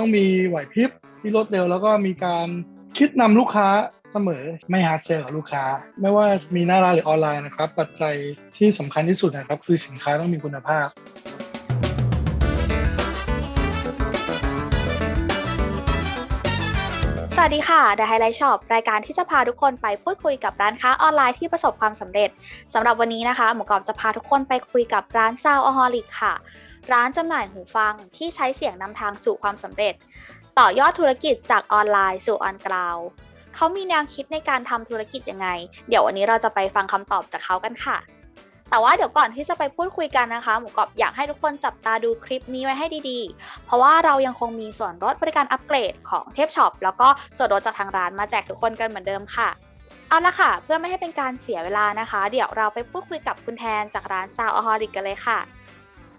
ต้องมีไหวพริบที่รวดเร็วแล้วก็มีการคิดนำลูกค้าเสมอไม่หาเซลล์กับลูกค้า ไม่ว่ามีหน้าร้านหรือออนไลน์นะครับ ปัจจัยที่สำคัญที่สุดนะครับ คือสินค้าต้องมีคุณภาพ สวัสดีค่ะ The Highlight Shop รายการที่จะพาทุกคนไปพูดคุยกับร้านค้าออนไลน์ที่ประสบความสำเร็จสำหรับวันนี้นะคะ หมูกรอบจะพาทุกคนไปคุยกับร้าน Sound a h o l i c ค่ะ ร้านจำหน่ายหูฟังที่ใช้เสียงนำทางสู่ความสำเร็จ ต่อยอดธุรกิจจากออนไลน์สู่ออนกราวเขามีแนวคิดในการทำธุรกิจยังไง เดี๋ยววันนี้เราจะไปฟังคำตอบจากเขากันค่ะ แต่ว่าเดี๋ยวก่อนที่จะไปพูดคุยกันนะคะ หมูกรอบอยากให้ทุกคนจับตาดูคลิปนี้ไว้ให้ดีๆ เพราะว่าเรายังคงมีส่วนลดบริการอัปเกรดของเทพช็อปแล้วก็ส่วนลดจากทางร้านมาแจกทุกคนกันเหมือนเดิมค่ะเอาละค่ะ เพื่อไม่ให้เป็นการเสียเวลานะคะ เดี๋ยวเราไปพูดคุยกับคุณแทนจากร้านซาวอฮอริกกันเลยค่ะ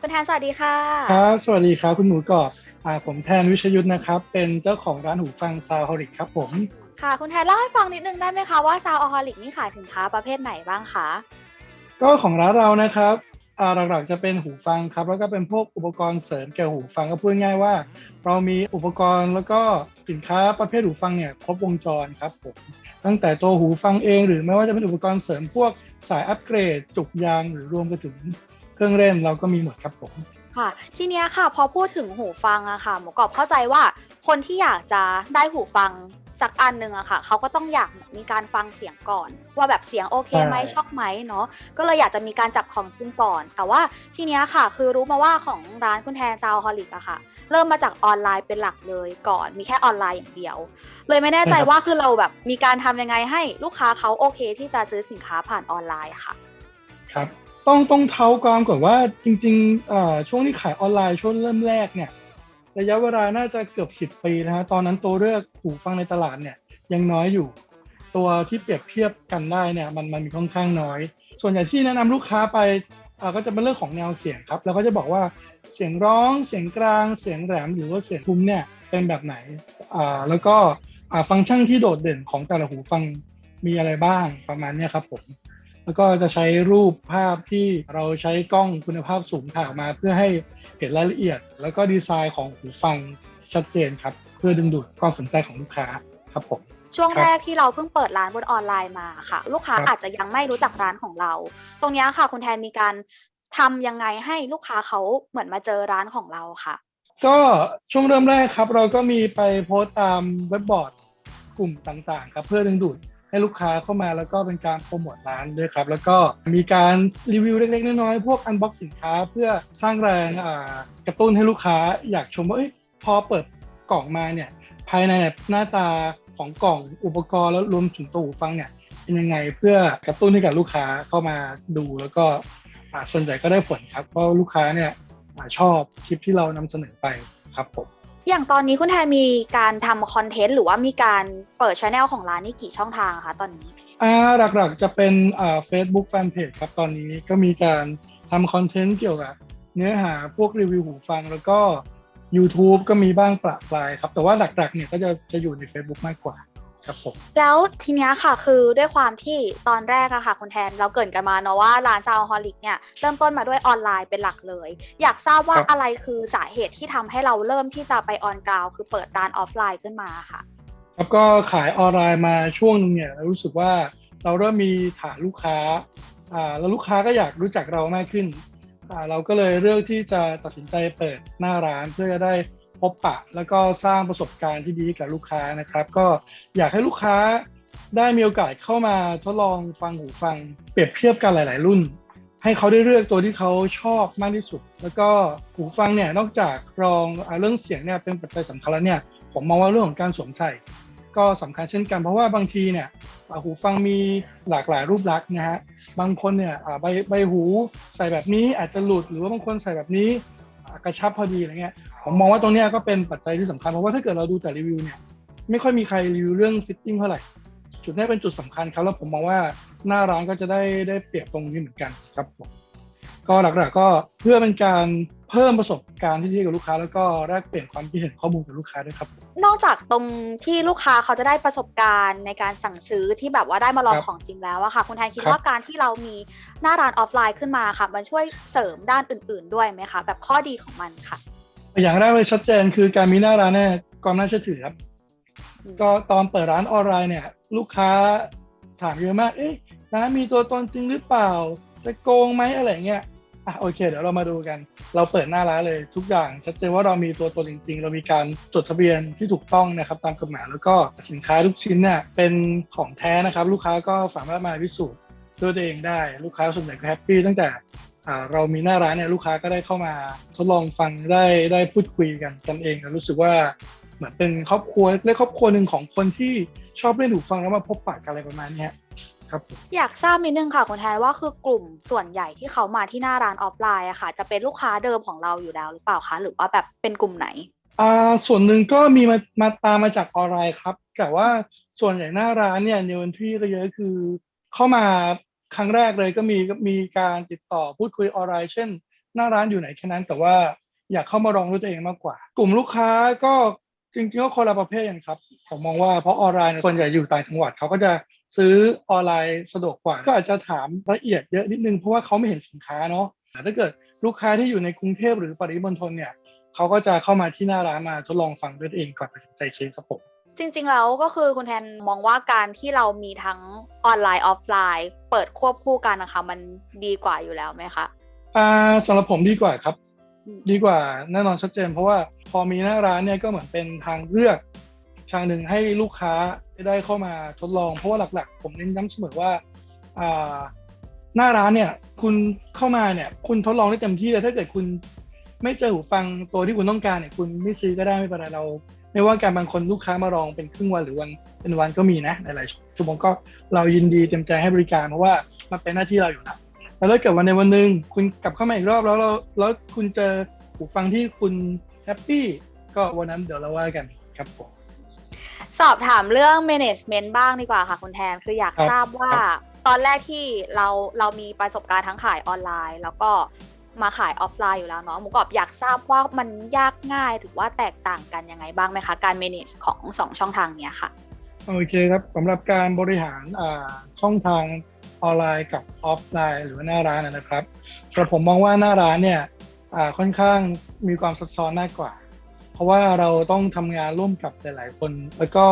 คุณแทนสวัสดีค่ะ ครับ สวัสดีครับ คุณหมูกรอบอ่าผมแทนวิชยุทธนะครับ เป็นเจ้าของร้านหูฟังซาวฮอริกครับผม ค่ะ คุณแทนเล่าให้ฟังนิดนึงได้ไหมคะว่าซาวอฮอริกนี่ขายสินค้าประเภทไหนบ้างคะ ก็ของร้านเรานะครับอ่าหลักๆจะเป็นหูฟังครับ แล้วก็เป็นพวกอุปกรณ์เสริมเกี่ยวกับหูฟังก็พูดง่ายๆว่า เรามีอุปกรณ์แล้วก็สินค้าประเภทหูฟังเนี่ยครบวงจรครับผม ตั้งแต่ตัวหูฟังเอง หรือไม่ว่าจะเป็นอุปกรณ์เสริมพวกสายอัปเกรด จุกยางหรือรวมไปถึง เครื่องเล่นเราก็มีหมดครับผมค่ะทีเนี้ยค่ะพอพูดถึงหูฟังอะค่ะหมูกรอบเข้าใจว่าคนที่อยากจะได้หูฟังสักอันหนึ่งอะค่ะ เขาก็ต้องอยากมีการฟังเสียงก่อน ว่าแบบเสียงโอเคไหมใช่ชอบไหมเนาะก็เลยอยากจะมีการจับของขึ้นก่อน แต่ว่าทีเนี้ยค่ะ คือรู้มาว่าของร้านคุณแทนซาวฮอลิกอะค่ะ เริ่มมาจากออนไลน์เป็นหลักเลยก่อน มีแค่ออนไลน์อย่างเดียว เลยไม่แน่ใจว่าคือเราแบบมีการทำยังไงให้ลูกค้าเขาโอเค ที่จะซื้อสินค้าผ่านออนไลน์อะค่ะ ครับ ต้องต้องเท้าความก่อนว่าจริงๆช่วงที่ขายออนไลน์ช่วงเริ่มแรกเนี่ยระยะเวลาน่าจะเกือบ 10 ปีนะฮะตอนนั้นตัวเลือกหูฟังในตลาดเนี่ยยังน้อยอยู่ ตัวที่เปรียบเทียบกันได้เนี่ยมันมันมีค่อนข้างน้อย ส่วนใหญ่ที่แนะนำลูกค้าไปาก็จะเป็นเรื่องของแนวเสียงครับแล้วก็จะบอกว่าเสียงร้องเสียงกลางเสียงแหลมหรือว่าเสียงทุ้มเนี่ยเป็นแบบไหนแล้วก็ฟังก์ชันที่โดดเด่นของแต่ละหูฟังมีอะไรบ้างประมาณนี้ครับผม แล้วก็จะใช้รูปภาพที่เราใช้กล้องคุณภาพสูงถ่ายออกมาเพื่อให้เห็นรายละเอียด แล้วก็ดีไซน์ของหูฟังชัดเจนครับ เพื่อดึงดูดความสนใจของลูกค้าครับผมช่วงครับแรกที่เราเพิ่งเปิดร้านบนออนไลน์มาค่ะ ลูกค้าครับอาจจะยังไม่รู้จักร้านของเรา ตรงเนี้ยค่ะ คุณแทนมีการทำยังไงให้ลูกค้าเขาเหมือนมาเจอร้านของเราค่ะ ก็ช่วงเริ่มแรกครับ เราก็มีไปโพสต์ตามเว็บบอร์ดกลุ่มต่างๆ ครับ เพื่อดึงดูด ให้ลูกค้าเข้ามาแล้วก็เป็นการโปรโมทร้านด้วยครับ แล้วก็มีการรีวิวเล็กๆน้อยๆพวกอันบ็อกสินค้าเพื่อสร้างแรงกระตุ้นให้ลูกค้าอยากชมว่าเอ้ยพอเปิดกล่องมาเนี่ยภายในหน้าตาของกล่องอุปกรณ์แล้วรวมถึงตัวหูฟังเนี่ยเป็นยังไงเพื่อกระตุ้นให้กับลูกค้าเข้ามาดู แล้วก็ส่วนใหญ่ก็ได้ผลครับเพราะลูกค้าเนี่ยชอบคลิปที่เรานำเสนอไปครับผม อย่างตอนนี้คุณแทนมีการทำคอนเทนต์หรือว่ามีการเปิดช anel ของร้านนี่กี่ช่องทางคะตอนนี้อ่าหลักๆจะเป็นอ่า Facebook Fanpage ครับตอนนี้ก็มีการทำคอนเทนต์เกี่ยวกับเนื้อหาพวกรีวิวหูฟังแล้วก็ YouTube ก็มีบ้างประปรายครับ แต่ว่าหลักๆเนี่ยก็จะจะอยู่ใน Facebook มากกว่า ครับผมแล้วทีเนี้ยค่ะคือด้วยความที่ตอนแรกอะค่ะคุณแทนเราเกรินกันมาเนาะว่าร้านซาวฮอลิกเนี่ยเริ่มต้นมาด้วยออนไลน์เป็นหลักเลย อยากทราบว่าอะไรคือสาเหตุที่ทำให้เราเริ่มที่จะไปออนกราวคือเปิดร้านออฟไลน์ขึ้นมาค่ะแล้วก็ขายออนไลน์มาช่วงหนึงเนี่ยเรารู้สึกว่าเราเริ่มมีฐานลูกค้าอ่าแล้วลูกค้าก็อยากรู้จักเรามากขึ้นอ่าเราก็เลยเลือกที่จะตัดสินใจเปิดหน้าร้านเพื่อจะได้ พบปะ แล้วก็สร้างประสบการณ์ที่ดีกับลูกค้านะครับ ก็อยากให้ลูกค้าได้มีโอกาสเข้ามาทดลองฟังหูฟัง เปรียบเทียบกันหลาย ๆ รุ่น ให้เขาได้เลือกตัวที่เขาชอบมากที่สุด แล้วก็หูฟังเนี่ยนอกจากรองเรื่องเสียงเนี่ยเป็นปัจจัยสำคัญแล้วเนี่ยผมมองว่าเรื่องของการสวมใส่ก็สำคัญเช่นกันเพราะว่าบางทีเนี่ยหูฟังมีหลากหลายรูปลักษณ์นะฮะบางคนเนี่ยใบใบหูใส่แบบนี้อาจจะหลุดหรือว่าบางคนใส่แบบนี้ กระชับพอดีอะไรเงี้ยผมมองว่าตรงเนี้ยก็เป็นปัจจัยที่สำคัญเพราะว่าถ้าเกิดเราดูแต่รีวิวเนี่ยไม่ค่อยมีใครรีวิวเรื่องฟิตติ้งเท่าไหร่จุดนี้เป็นจุดสำคัญครับแล้วผมมองว่าหน้าร้านก็จะได้ได้เปรียบตรงนี้เหมือนกันครับผมก็หลักๆก็เพื่อเป็นการ เพิ่มประสบการณ์ที่ดีกับลูกค้า แล้วก็แลกเปลี่ยนความคิดเห็นข้อมูลกับลูกค้าด้วยครับ นอกจากตรงที่ลูกค้าเขาจะได้ประสบการณ์ในการสั่งซื้อที่แบบว่าได้มาลองครับของจริงแล้วอะค่ะ คุณแทนคิดครับว่าการที่เรามีหน้าร้านออฟไลน์ขึ้นมาค่ะ มันช่วยเสริมด้านอื่น ๆ ด้วยไหมคะ แบบข้อดีของมันค่ะ อย่างแรกเลยชัดเจนคือการมีหน้าร้านเนี่ยความน่าเชื่อถือครับ ก็ตอนเปิดร้านออนไลน์เนี่ย ลูกค้าถามเยอะมาก เอ๊ะร้านมีตัวตนจริงหรือเปล่า จะโกงไหมอะไรเงี้ย อะโอเค เดี๋ยวเรามาดูกัน เราเปิดหน้าร้านเลยทุกอย่างชัดเจนว่าเรามีตัวตนจริงๆ เรามีการจดทะเบียนที่ถูกต้องนะครับตามกฎหมายแล้วก็สินค้าทุกชิ้นเนี่ยเป็นของแท้นะครับ ลูกค้าก็สามารถมาพิสูจน์ด้วยตัวเองได้ลูกค้าส่วนใหญ่ก็แฮปปี้ตั้งแต่อ่าเรามีหน้าร้านเนี่ยลูกค้าก็ได้เข้ามาทดลองฟังได้ได้พูดคุยกันกันเองรู้สึกว่าเหมือนเป็นครอบครัวเล็กครอบครัวหนึ่งของคนที่ชอบเล่นหูฟังแล้วมาพบปะกันอะไรประมาณนี้ ครับผมอยากทราบนิดนึงค่ะคุณแทนว่าคือกลุ่มส่วนใหญ่ที่เขามาที่หน้าร้านออฟไลน์อะค่ะ จะเป็นลูกค้าเดิมของเราอยู่แล้วหรือเปล่าคะหรือว่าแบบเป็นกลุ่มไหนอ่าส่วนหนึ่งก็มีมามาตามมาจากออนไลน์ครับแต่ว่าส่วนใหญ่หน้าร้านเนี่ยในวันที่ก็เยอะคือ เข้ามาครั้งแรกเลยก็มีก็มีการติดต่อพูดคุยออนไลน์ เช่น หน้าร้านอยู่ไหนแค่นั้น แต่ว่าอยากเข้ามาลองด้วยตัวเองมากกว่า กลุ่มลูกค้าก็จริงๆก็คนละประเภทกันครับ ผมมองว่าเพราะออนไลน์เนี่ยส่วนใหญ่อยู่ต่างจังหวัดเขาก็จะ ซื้อออนไลน์สะดวกกว่า ก็อาจจะถามละเอียดเยอะนิดนึงเพราะว่าเขาไม่เห็นสินค้าเนาะแต่ถ้าเกิดลูกค้าที่อยู่ในกรุงเทพหรือปริมณฑลเนี่ยเขาก็จะเข้ามาที่หน้าร้านมาทดลองฟังด้วยตัวเองก่อนตัดสินใจซื้อครับผมจริงๆ แล้วก็คือคุณแทนมองว่าการที่เรามีทั้งออนไลน์ออฟไลน์ เปิดควบคู่กันนะคะ มันดีกว่าอยู่แล้วไหมคะอ่าสำหรับผมดีกว่าครับอืมดีกว่าแน่นอนชัดเจน เพราะว่าพอมีหน้าร้านเนี่ยก็เหมือนเป็นทางเลือกทางหนึ่งให้ลูกค้า ได้เข้ามาทดลองเพราะว่าหลักๆ ผมเน้นย้ำเสมอว่าอ่าหน้าร้านเนี่ยคุณเข้ามาเนี่ยคุณทดลองได้เต็มที่เลยถ้าเกิดคุณไม่เจอหูฟังตัวที่คุณต้องการเนี่ยคุณไม่ซื้อก็ได้ไม่เป็นไรเรา ไม่ว่าการบางคนลูกค้ามาลองเป็นครึ่งวันหรือวันเป็นวันก็มีนะหลายๆชั่วโมงก็เรายินดีเต็มใจให้บริการเพราะว่ามันเป็นหน้าที่เราอยู่แล้วแล้วถ้าเกิดวันในวันหนึ่งคุณกลับเข้ามาอีกรอบแล้วแล้วแล้วคุณเจอหูฟังที่คุณแฮปปี้ก็วันนั้นเดี๋ยวเราว่ากันครับผม สอบถามเรื่อง management บ้างดีกว่าค่ะคุณแทน คืออยากครับทราบว่า ครับ ตอนแรกที่เราเรามีประสบการณ์ทั้งขายออนไลน์ แล้วก็มาขายออฟไลน์อยู่แล้วเนาะหมูกรอบอยากทราบว่ามันยากง่ายหรือว่าแตกต่างกันยังไงบ้างไหมคะ การ manage ของสองช่องทางเนี้ยค่ะ โอเคครับสำหรับการบริหารอ่าช่องทางออนไลน์กับออฟไลน์หรือว่าหน้าร้านนะนะครับสำหรับผมมองว่าหน้าร้านเนี่ยอ่าค่อนข้างมีความซับซ้อนมากกว่า เพราะว่าเราต้องทำงานร่วมกับหลายๆคน แล้วก็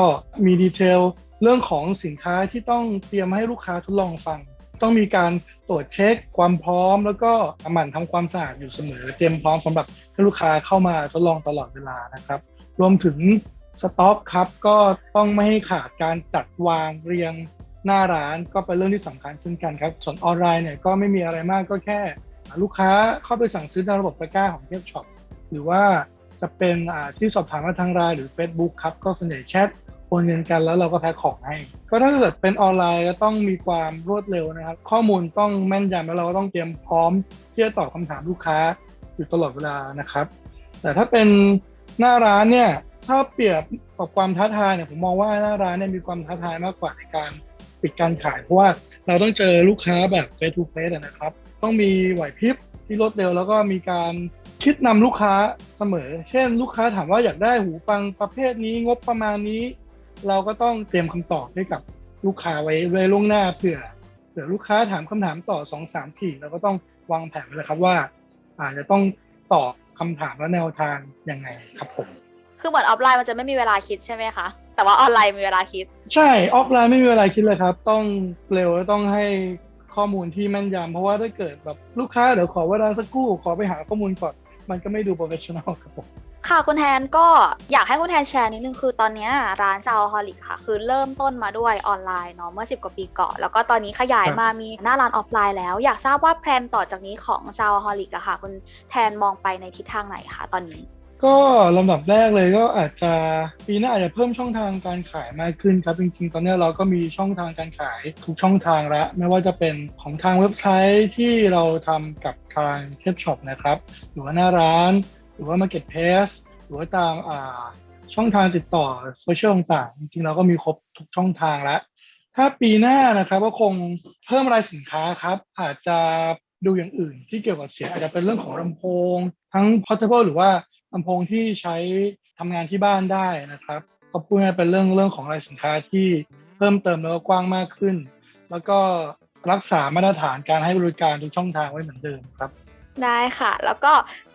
มีดีเทลเรื่องของสินค้าที่ต้องเตรียมให้ลูกค้าทดลองฟัง ต้องมีการตรวจเช็คความพร้อม แล้วก็หมั่นทำความสะอาดอยู่เสมอ เตรียมพร้อมสำหรับให้ลูกค้าเข้ามาทดลองตลอดเวลานะครับ รวมถึงสต็อกครับก็ต้องไม่ให้ขาดการจัดวางเรียงหน้าร้านก็เป็นเรื่องที่สำคัญเช่นกันครับ ส่วนออนไลน์เนี่ยก็ไม่มีอะไรมากก็แค่ ลูกค้าเข้าไปสั่งซื้อในระบบตะกร้าของเทปช็อปหรือว่า จะเป็นที่สอบถามมาทางไลน์หรือ Facebook ครับ ก็ส่วนใหญ่แชทโอนเงินกันแล้วเราก็แพ็คของให้ ก็ถ้าเกิดเป็นออนไลน์ก็ต้องมีความรวดเร็วนะครับ ข้อมูลต้องแม่นยำแล้วเราก็ต้องเตรียมพร้อมที่จะตอบคำถามลูกค้าอยู่ตลอดเวลานะครับ แต่ถ้าเป็นหน้าร้านเนี่ยถ้าเปรียบกับความท้าทายเนี่ยผมมองว่าหน้าร้านเนี่ยมีความท้าทายมากกว่าในการปิดการขายเพราะว่าเราต้องเจอลูกค้าแบบ face to face นะครับ ต้องมีไหวพริบที่รวดเร็วแล้วก็มีการ คิดนำลูกค้าเสมอ เช่น ลูกค้าถามว่าอยากได้หูฟังประเภทนี้งบประมาณนี้ เราก็ต้องเตรียมคำตอบให้กับลูกค้าไว้ไว้ล่วงหน้าเผื่อเผื่อลูกค้าถามคำถามต่อสองสามสี่เราก็ต้องวางแผนไว้เลยครับว่าอาจจะต้องตอบคำถามและแนวทางยังไงครับผม คือเหมือนออฟไลน์มันจะไม่มีเวลาคิดใช่ไหมคะ แต่ว่าออนไลน์มีเวลาคิด ใช่ออฟไลน์ไม่มีเวลาคิดเลยครับ ต้องเร็วและต้องให้ข้อมูลที่แม่นยำเพราะว่าถ้าเกิดแบบลูกค้าเดี๋ยวขอเวลาสักครู่ขอไปหาข้อมูลก่อน มันก็ไม่ดูโปรเฟชชั่นอลครับผมค่ะคุณแทนก็อยากให้คุณแทนแชร์นิดนึงคือตอนเนี้ยร้านซาวฮอลิกค่ะ คือเริ่มต้นมาด้วยออนไลน์เนาะเมื่อ 10 กว่าปีก่อน แล้วก็ตอนนี้ขยายมามีหน้าร้านออฟไลน์แล้ว อยากทราบว่าแพลนต่อจากนี้ของซาวฮอลิกอะค่ะ คุณแทนมองไปในทิศทางไหนคะตอนนี้ ก็ลำดับแรกเลยก็อาจจะปีหน้าอาจจะเพิ่มช่องทางการขายมากขึ้นครับ จริงๆ ตอนนี้เราก็มีช่องทางการขายทุกช่องทางแล้ว ไม่ว่าจะเป็นของทางเว็บไซต์ที่เราทำกับทางเทปช็อปนะครับหรือว่าหน้าร้าน หรือว่า Marketplace หรือว่าตามอ่าช่องทางติดต่อโซเชียลต่างๆจริงๆ เราก็มีครบทุกช่องทางแล้ว ถ้าปีหน้านะครับก็คงเพิ่มรายสินค้าครับ อาจจะดูอย่างอื่นที่เกี่ยวกับเสียงอาจจะเป็นเรื่องของลำโพง ทั้ง portable หรือว่า ลำโพงที่ใช้ทำงานที่บ้านได้นะครับก็พูดง่ายเป็นเรื่องเรื่องของรายสินค้าที่เพิ่มเติมแล้วก็กว้างมากขึ้น แล้วก็รักษามาตรฐานการให้บริการทุกช่องทางไว้เหมือนเดิมครับ ได้ค่ะ แล้วก็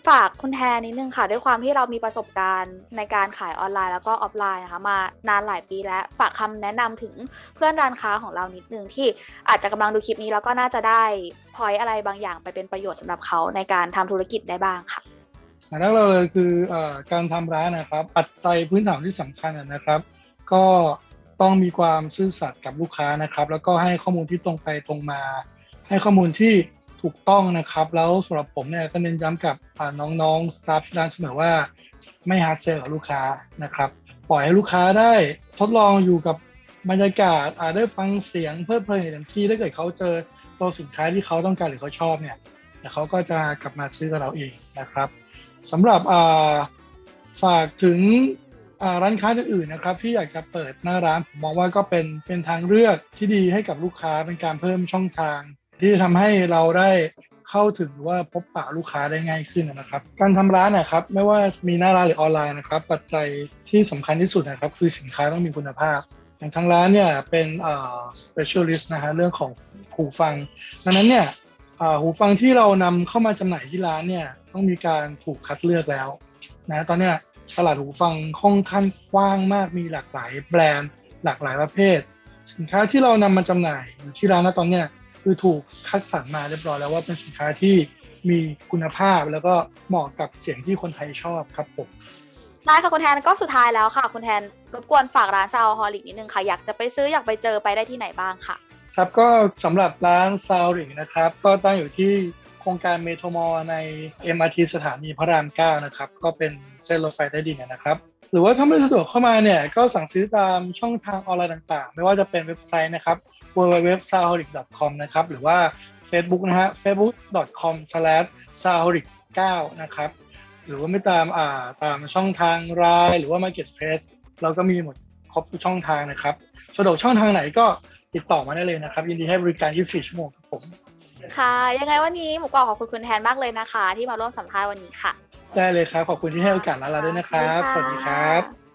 ฝากคุณแทนนิดนึงค่ะ ด้วยความที่เรามีประสบการณ์ในการขายออนไลน์แล้วก็ออฟไลน์นะคะมานานหลายปีแล้วฝากคำแนะนำถึงเพื่อนร้านค้าของเรานิดนึงที่อาจจะกำลังดูคลิปนี้แล้วก็น่าจะได้พอยอะไรบางอย่างไปเป็นประโยชน์สำหรับเขาในการทำธุรกิจได้บ้างค่ะ นแรกเราเลยคืออการทำร้านนะครับ ปัจจัยพื้นฐานที่สำคัญนะครับ ก็ต้องมีความซื่อสัตย์กับลูกค้านะครับ แล้วก็ให้ข้อมูลที่ตรงไปตรงมา ให้ข้อมูลที่ถูกต้องนะครับ แล้วสำหรับผมเนี่ยก็เน้นย้ำกับน้องๆสตาฟที่ร้านเสมอว่าไม่ฮาร์ดเซลกับลูกค้านะครับ ปล่อยให้ลูกค้าได้ทดลองอยู่กับบรรยากาศอาจได้ฟังเสียงเพลิดเพลินอย่างเต็มที่ถ้าเกิดเขาเจอตัวสินค้าที่เขาต้องการหรือเขาชอบเนี่ยเดี๋ยวเขาก็จะกลับมาซื้อกับเราเองนะครับ สำหรับฝากถึงร้านค้าอื่นๆนะครับ ที่อยากจะเปิดหน้าร้านผมมองว่าก็เป็นเป็นทางเลือกที่ดีให้กับลูกค้าเป็นการเพิ่มช่องทาง ที่จะทำให้เราได้เข้าถึงหรือว่าพบปะลูกค้าได้ง่ายขึ้นนะครับ การทำร้านนะครับ ไม่ว่ามีหน้าร้านหรือออนไลน์นะครับ ปัจจัยที่สำคัญที่สุดนะครับ คือสินค้าต้องมีคุณภาพอย่างทางร้านเนี่ยเป็นเอ่อ specialist นะฮะเรื่องของหูฟัง ดังนั้นเนี่ยหูฟังที่เรานำเข้ามาจำหน่ายที่ร้านเนี่ย ต้องมีการถูกคัดเลือกแล้วนะตอนเนี้ยตลาดหูฟังค่อนข้างกว้างมากมีหลากหลายแบรนด์ หลากหลายประเภท สินค้าที่เรานำมาจำหน่ายอยู่ที่ร้านณตอนเนี้ยคือถูกคัดสรรมาเรียบร้อยแล้วว่าเป็นสินค้าที่มีคุณภาพแล้วก็เหมาะกับเสียงที่คนไทยชอบครับผมได้ค่ะคุณแทนก็สุดท้ายแล้วค่ะ คุณแทนรบกวนฝากร้านซาวฮอลิกนิดนึงค่ะ อยากจะไปซื้ออยากไปเจอไปได้ที่ไหนบ้างค่ะครับก็สำหรับร้านซาวริงนะครับ ก็ตั้งอยู่ที่ โครงการเมโทรมอลใน MRT สถานีพระราม 9 นะครับ ก็เป็นเส้นรถไฟใต้ดินนะครับ หรือว่าถ้าไม่สะดวกเข้ามาเนี่ย ก็สั่งซื้อตามช่องทางออนไลน์ต่างๆ ไม่ว่าจะเป็นเว็บไซต์นะครับ www.saholic.com นะครับ หรือว่า Facebook นะฮะ facebook.com/saholic9 นะครับ หรือว่าไม่ตามอ่าตามช่องทางไลน์หรือว่า Marketplace เราก็มีหมดครบทุกช่องทางนะครับสะดวกช่องทางไหนก็ติดต่อมาได้เลยนะครับ ยินดีให้บริการ 24 ชั่วโมงครับผม ค่ะ ยังไงวันนี้หมูกรอบขอบคุณคุณแทนมากเลยนะคะ ที่มาร่วมสัมภาษณ์วันนี้ค่ะ ได้เลยครับ ขอบคุณที่ให้โอกาสร้านเราด้วยนะครับ สวัสดีครับ